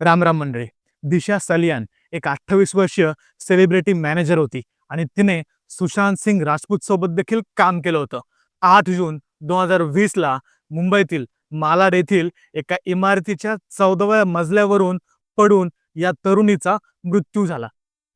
रामराम मंडळे. दिशा सलियान एक अठ्ठावीस वर्षीय सेलिब्रिटी मॅनेजर होती आणि तिने सुशांत सिंग राजपूत सोबत देखील काम केलं होतं. आठ जून दोन हजार वीस ला मुंबईतील मालाड येथील एका इमारतीच्या चौदाव्या मजल्यावरून पडून या तरुणीचा मृत्यू झाला.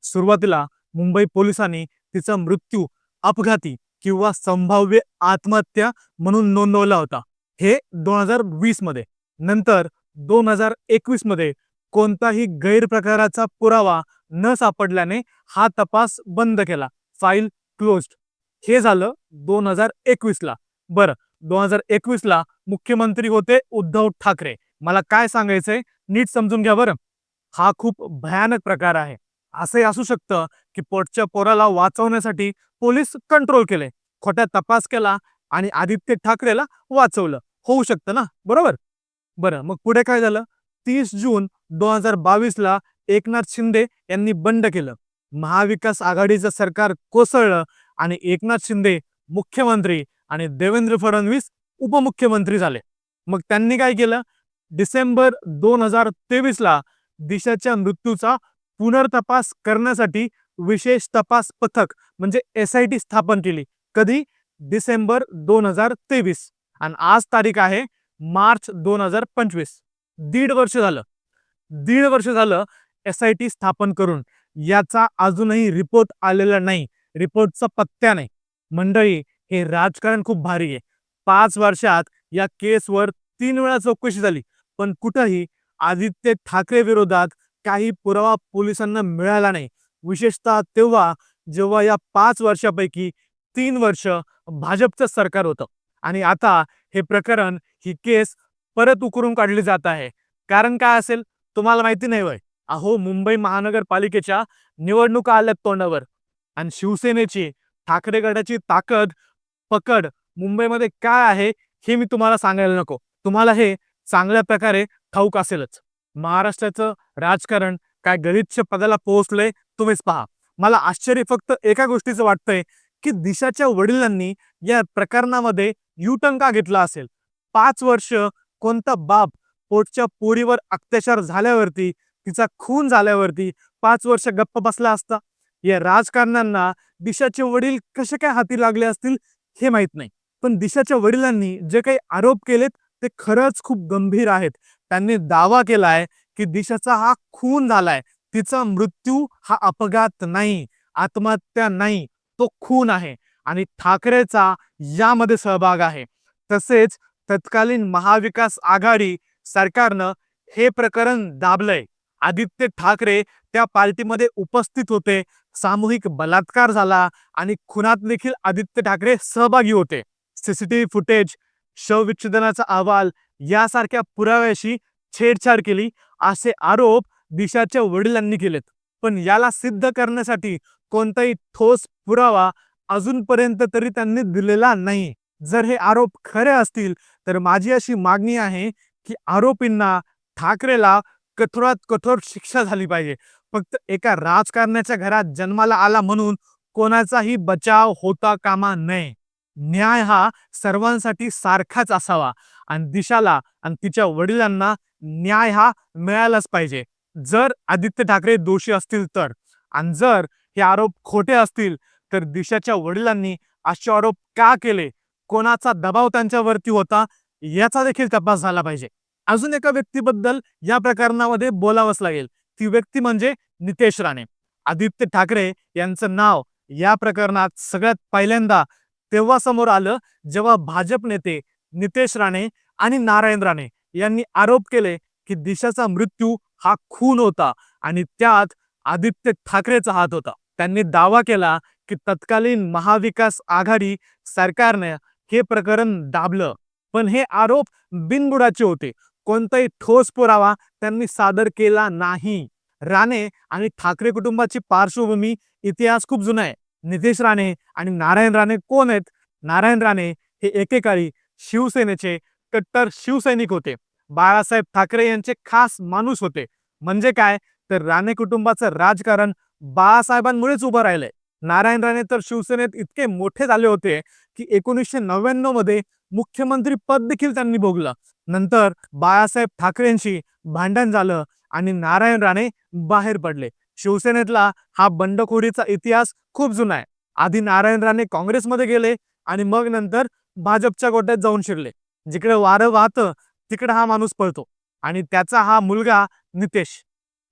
सुरुवातीला मुंबई पोलिसांनी तिचा मृत्यू अपघाती किंवा संभाव्य आत्महत्या म्हणून नोंदवला होता. हे दोन हजार वीसमध्ये. नंतर दोन हजार एकवीसमध्ये कोणताही गैरप्रकाराचा पुरावा न सापडल्याने हा तपास बंद केला. File closed. हे झालं दोन हजार एकवीसला. बरं दोन हजार एकवीसला मुख्यमंत्री होते उद्धव ठाकरे. मला काय सांगायचंय नीट समजून घ्या बरं. हा खूप भयानक प्रकार आहे. असंही असू शकतं की पोटच्या पोराला वाचवण्यासाठी पोलीस कंट्रोल केले. खोट्या तपास केला आणि आदित्य ठाकरेला वाचवलं. होऊ शकतं ना? बरोबर? बरं मग पुढे काय झालं? तीस जून दोन हजार बावीस ला एकनाथ शिंदे यांनी बंड केलं. महाविकास आघाडीचं सरकार कोसळलं आणि एकनाथ शिंदे मुख्यमंत्री आणि देवेंद्र फडणवीस उपमुख्यमंत्री झाले. मग त्यांनी काय केलं? डिसेंबर दोन हजार तेवीस ला दिशाच्या मृत्यूचा पुनर्तपास करण्यासाठी विशेष तपास पथक म्हणजे एस आय टी स्थापन केली. कधी? डिसेंबर दोन हजार तेवीस. आणि आज तारीख आहे मार्च दोन हजार पंचवीस. दीड वर्ष झालं. दीड वर्ष झालं एस आय टी स्थापन करून. याचा अजूनही रिपोर्ट आलेला नाही. रिपोर्टचा पत्त्या नाही. मंडळी हे राजकारण खूप भारी आहे. पाच वर्षात या केसवर तीन वेळा चौकशी झाली. पण कुठंही आदित्य ठाकरे विरोधात काही पुरावा पोलिसांना मिळाला नाही. विशेषतः तेव्हा जेव्हा या पाच वर्षापैकी तीन वर्ष भाजपचं सरकार होतं. आणि आता हे प्रकरण ही केस परत उकरून काढली जात आहे. कारण काय असेल? तुम्हाला माहिती नाही वय अहो मुंबई महानगरपालिकेच्या निवडणुका आल्यात तोंडावर. आणि शिवसेनेची ठाकरे गटाची ताकद पकड मुंबईमध्ये काय आहे हे मी तुम्हाला सांगायला नको. तुम्हाला हे चांगल्या प्रकारे ठाऊक असेलच. महाराष्ट्राचं राजकारण काय गलिच्छ पदाला पोहोचलंय तुम्हीच पहा. मला आश्चर्य फक्त एका गोष्टीचं वाटतंय की दिशाच्या वडिलांनी या प्रकरणामध्ये युटन का घेतला असेल. पाच वर्ष कोणता बाप पोटच्या पोरीवर अत्याचार झाल्यावरती तिचा खून झाल्यावरती पाच वर्ष गप्प बसला असता? या राजकारण्यांना दिशाचे वडील कसे काय हाती लागले असतील हे माहीत नाही. पण दिशाच्या वडिलांनी जे काही आरोप केलेत ते खरंच खूप गंभीर आहेत. त्यांनी दावा केलाय की दिशाचा हा खून झालाय. तिचा मृत्यू हा अपघात नाही आत्महत्या नाही तो खून आहे आणि ठाकरेचा यामध्ये सहभाग आहे. तसेच तत्कालीन महाविकास आघाडी सरकारनं हे प्रकरण दाबलंय. आदित्य ठाकरे त्या पार्टीमध्ये उपस्थित होते सामूहिक बलात्कार झाला आणि खुनात देखील आदित्य ठाकरे सहभागी होते. सीसीटीव्ही फुटेज शवविच्छेदनाचा अहवाल यासारख्या पुराव्याशी छेडछाड केली असे आरोप दिशाच्या वडिलांनी केलेत. पण याला सिद्ध करण्यासाठी कोणताही ठोस पुरावा अजूनपर्यंत तरी त्यांनी दिलेला नाही. जर हे आरोप खरे असतील तर माझी अशी मागणी आहे की आरोपींना ठाकरेला कठोरात कठोर शिक्षा झाली पाहिजे. फक्त एका राजकारण्याच्या घरात जन्माला आला म्हणून कोणाचाही बचाव होता कामा नये. न्याय हा सर्वांसाठी सारखाच असावा. आणि दिशाला आणि तिच्या वडिलांना न्याय हा मिळालाच पाहिजे. जर आदित्य ठाकरे दोषी असतील तर. आणि जर हे आरोप खोटे असतील तर दिशाच्या वडिलांनी असे आरोप का केले? कोणाचा दबाव त्यांच्यावरती होता याचा देखील तपास झाला पाहिजे. अजून एका व्यक्तीबद्दल या प्रकरणामध्ये बोलावंच लागेल. ती व्यक्ती म्हणजे नितेश राणे. आदित्य ठाकरे यांचं नाव या प्रकरणात सगळ्यात पहिल्यांदा तेव्हा समोर आलं जेव्हा भाजप नेते नितेश राणे आणि नारायण राणे यांनी आरोप केले की दिशाचा मृत्यू हा खून होता आणि त्यात आदित्य ठाकरेचा हात होता. त्यांनी दावा केला की तत्कालीन महाविकास आघाडी सरकारने हे प्रकरण दाबलं. पण हे आरोप बिनबुडाचे होते. कोणताही ठोस पुरावा त्यांनी सादर केला नाही. राणे आणि ठाकरे कुटुंबाची पार्श्वभूमी इतिहास खूप जुना आहे. नितेश राणे आणि नारायण राणे कोण आहेत? नारायण राणे हे एकेकाळी शिवसेनेचे कट्टर शिवसैनिक होते. बाळासाहेब ठाकरे यांचे खास माणूस होते. म्हणजे काय? तर राणे कुटुंबाचं राजकारण बाळासाहेबांमुळेच उभं राहिलंय. नारायण राणे तर शिवसेनेत इतके मोठे झाले होते की एकोणीसशे नव्याण्णवमध्ये मुख्यमंत्री पद देखील त्यांनी भोगलं. नंतर बाळासाहेब ठाकरेंशी भांडण झालं आणि नारायण राणे बाहेर पडले. शिवसेनेतला हा बंडखोरीचा इतिहास खूप जुना आहे. आधी नारायण राणे काँग्रेसमध्ये गेले आणि मग नंतर भाजपच्या गोट्यात जाऊन शिरले. जिकडे वारं वाहतं तिकडे हा माणूस पळतो. आणि त्याचा हा मुलगा नितेश.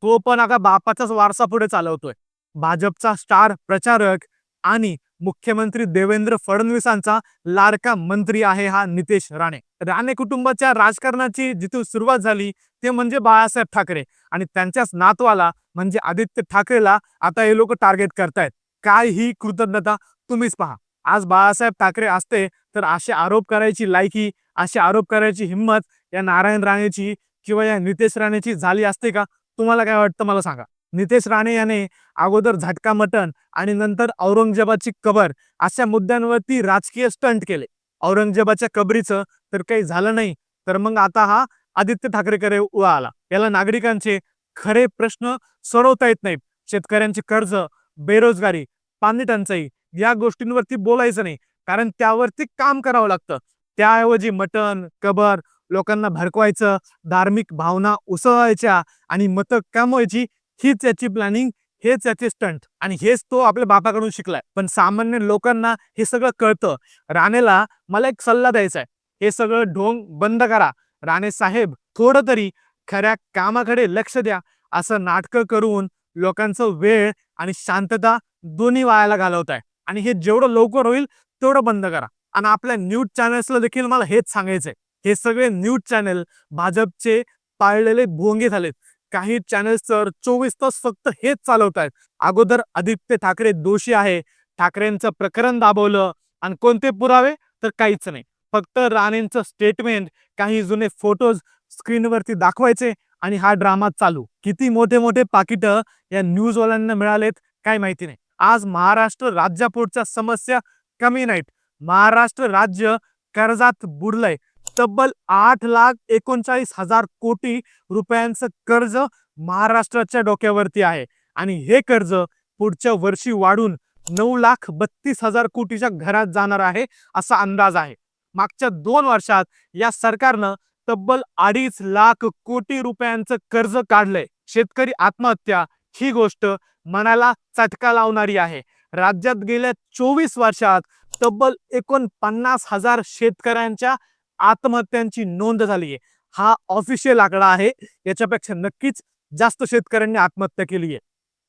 तो पण आता बापाचाच वारसा पुढे चालवतोय. भाजपचा स्टार प्रचारक आणि मुख्यमंत्री देवेंद्र फडणवीसांचा लाडका मंत्री आहे हा नितेश राणे. राणे कुटुंबाच्या राजकारणाची जिथून सुरुवात झाली ते म्हणजे बाळासाहेब ठाकरे. आणि त्यांच्याच नातवाला म्हणजे आदित्य ठाकरेला आता हे लोक टार्गेट करतायत. काय ही कृतज्ञता तुम्हीच पहा. आज बाळासाहेब ठाकरे असते तर असे आरोप करायची लायकी असे आरोप करायची हिंमत या नारायण राणेची किंवा या नितेश राणेची झाली असते का? तुम्हाला काय वाटतं? मला सांगा. नितेश राणे याने अगोदर झटका मटण आणि नंतर औरंगजेबाची कबर अशा मुद्द्यांवरती राजकीय स्टंट केले. औरंगजेबाच्या कबरीचं तर काही झालं नाही तर मग आता हा आदित्य ठाकरेकडे उभा आला. याला नागरिकांचे खरे प्रश्न सोडवता येत नाहीत. शेतकऱ्यांचे कर्ज बेरोजगारी पाणी टंचाई या गोष्टींवरती बोलायचं नाही कारण त्यावरती काम करावं लागतं. त्याऐवजी मटण कबर लोकांना भडकवायचं धार्मिक भावना उसळायच्या आणि मतं कमवायची हीच याची प्लॅनिंग हेच याचे स्टंट आणि हेच तो आपल्या बापाकडून शिकलाय. पण सामान्य लोकांना हे सगळं कळतं. राणेला मला एक सल्ला द्यायचा आहे. हे सगळं ढोंग बंद करा. राणे साहेब थोडं तरी खऱ्या कामाकडे लक्ष द्या. असं नाटकं करून लोकांचं वेळ आणि शांतता दोन्ही वायाला घालवताय. आणि हे जेवढं लवकर होईल तेवढं बंद करा. आणि आपल्या न्यूज चॅनल्सला देखील मला हेच सांगायचंय. हे सगळे न्यूज चॅनल भाजपचे पाळलेले भोंगे झालेत. काही चॅनल्स तर चोवीस तास फक्त हेच चालवत आहेत. अगोदर आदित्य ठाकरे दोषी आहे. ठाकरेंचं प्रकरण दाबवलं आणि कोणते पुरावे? तर काहीच नाही. फक्त राणेंचं स्टेटमेंट काही जुने फोटोज स्क्रीनवरती दाखवायचे आणि हा ड्रामा चालू. किती मोठे मोठे पाकिट या न्यूजवाल्यांना मिळालेत काय माहिती नाही. आज महाराष्ट्र राज्यापुढच्या समस्या कमी नाहीत. महाराष्ट्र राज्य कर्जात बुडलंय. तब्बल आठ लाख एकोणचाळीस हजार कोटी रुपयांचं कर्ज महाराष्ट्राच्या डोक्यावरती आहे. आणि हे कर्ज पुढच्या वर्षी वाढून नऊ लाख बत्तीस हजार कोटीच्या घरात जाणार आहे असा अंदाज आहे. मागच्या दोन वर्षात या सरकारनं तब्बल अडीच लाख कोटी रुपयांचं कर्ज काढलंय. शेतकरी आत्महत्या ही गोष्ट मनाला चटका लावणारी आहे. राज्यात गेल्या चोवीस वर्षात तब्बल एकोणपन्नास हजार शेतकऱ्यांच्या आत्महत्यांची नोंद झाली आहे. हा ऑफिशियल आकडा आहे. याच्यापेक्षा नक्कीच जास्त शेतकऱ्यांनी आत्महत्या केली आहे.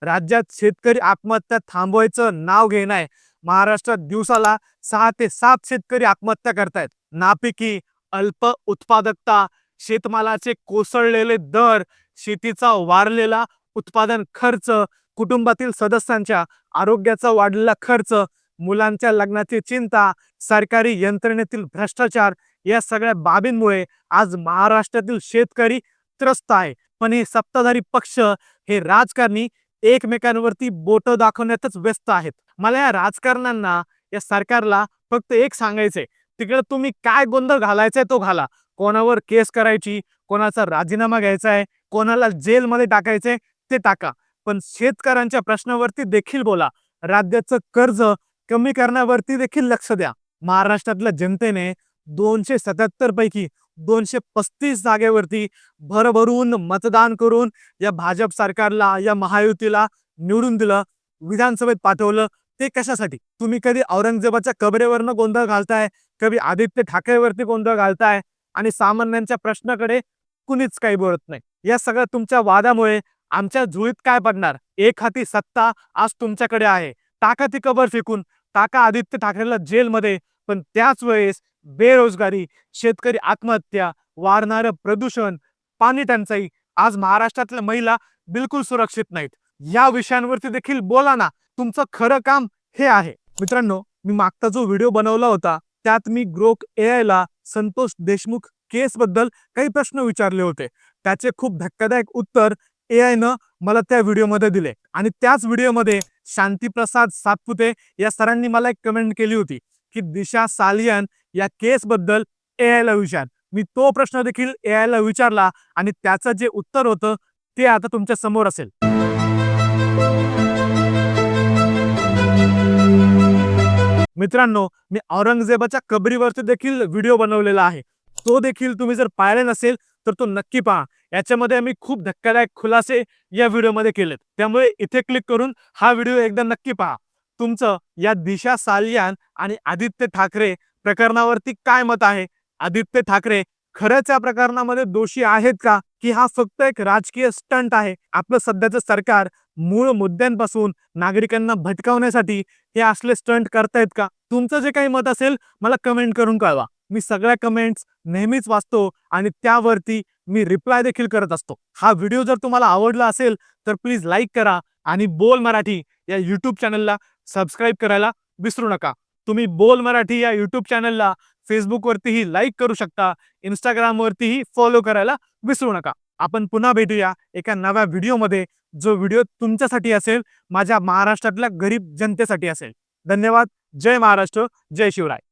राज्यात शेतकरी आत्महत्या थांबवायचं नाव घेणं आहे. महाराष्ट्रात दिवसाला सहा ते सात शेतकरी आत्महत्या करतायत. नापिकी अल्प उत्पादकता शेतमालाचे कोसळलेले दर शेतीचा वारलेला उत्पादन खर्च कुटुंबातील सदस्यांच्या आरोग्याचा वाढलेला खर्च मुलांच्या लग्नाची चिंता सरकारी यंत्रणेतील भ्रष्टाचार या सगळ्या बाबींमुळे आज महाराष्ट्रातील शेतकरी त्रस्त आहे. पण हे सत्ताधारी पक्ष हे राजकारणी एकमेकांवरती बोट दाखवण्यातच व्यस्त आहेत. मला या राजकारण्यांना या सरकारला फक्त एक सांगायचंय. तिकडे तुम्ही काय गोंधळ घालायचाय तो घाला. कोणावर केस करायची कोणाचा राजीनामा घ्यायचा आहे कोणाला जेलमध्ये टाकायचंय ते टाका. पण शेतकऱ्यांच्या प्रश्नावरती देखील बोला. राज्याचं कर्ज कमी करण्यावरती देखील लक्ष द्या. महाराष्ट्रातल्या जनतेने दोनशे सत्याहत्तर पैकी दोनशे पस्तीस जागेवरती भरभरून मतदान करून या भाजप सरकारला या महायुतीला निवडून दिलं विधानसभेत पाठवलं. ते कशासाठी? तुम्ही कधी औरंगजेबाच्या कबरेवरनं गोंधळ घालताय? कधी आदित्य ठाकरेवरती गोंधळ घालताय? आणि सामान्यांच्या प्रश्नाकडे कुणीच काही बोलत नाही. या सगळ्या तुमच्या वादामुळे आमच्या झुळीत काय पडणार? एक हाती सत्ता आज तुमच्याकडे आहे. टाका ती कबर फेकून. टाका आदित्य ठाकरेला जेलमध्ये. पण त्याच वेळेस बेरोजगारी शेतकरी आत्महत्या वाढणारं प्रदूषण पाणी टंचाई आज महाराष्ट्रातल्या महिला बिलकुल सुरक्षित नाहीत. या विषयांवरती देखील बोला ना तुमचं खरं काम हे आहे. मित्रांनो मी मागचा जो व्हिडिओ बनवला होता त्यात मी ग्रोक ए ला संतोष देशमुख केस बद्दल काही प्रश्न विचारले होते. त्याचे खूप धक्कादायक उत्तर ए आय न मला त्या व्हिडिओमध्ये दिले. आणि त्याच व्हिडिओमध्ये शांतीप्रसाद सातपुते या सरांनी मला एक कमेंट केली होती की दिशा सालियन या केस बद्दल ए आय ला विचार. मी तो प्रश्न देखील ए आय ला विचारला आणि त्याचं जे उत्तर होतं ते आता तुमच्यासमोर असेल. मित्रांनो मी औरंगजेबाच्या कबरीवरती देखील व्हिडिओ बनवलेला आहे. तो देखील तुम्ही जर पाहिले नसेल तर तो नक्की पहा. याच्यामध्ये आम्ही खूप धक्कादायक खुलासे या व्हिडिओमध्ये केलेत. त्यामुळे इथे क्लिक करून हा व्हिडिओ एकदा नक्की पहा. तुमचं या दिशा सालियान आणि आदित्य ठाकरे प्रकरणावरती काय मत आहे? आदित्य ठाकरे खरंच या प्रकरणामध्ये दोषी आहेत का? की हा फक्त एक राजकीय स्टंट आहे? आपलं सध्याचं सरकार मूळ मुद्द्यांपासून नागरिकांना भटकावण्यासाठी हे असले स्टंट करतायत का? तुमचं जे काही मत असेल मला कमेंट करून कळवा. मी सगळ्या कमेंट्स नेहमीच वाचतो आणि त्यावरती मी रिप्लाय देखील करत असतो. हा व्हिडिओ जर तुम्हाला आवडला असेल तर प्लीज लाईक करा आणि बोल मराठी या यूट्यूब चॅनलला सबस्क्राईब करायला विसरू नका. तुम्ही बोल मराठी या यूट्यूब चॅनलला फेसबुकवरतीही लाईक करू शकता. इंस्टाग्रामवरतीही फॉलो करायला विसरू नका. आपण पुन्हा भेटूया एका नव्या व्हिडिओमध्ये जो व्हिडिओ तुमच्यासाठी असेल माझ्या महाराष्ट्रातल्या गरीब जनतेसाठी असेल. धन्यवाद. जय महाराष्ट्र. जय शिवराय.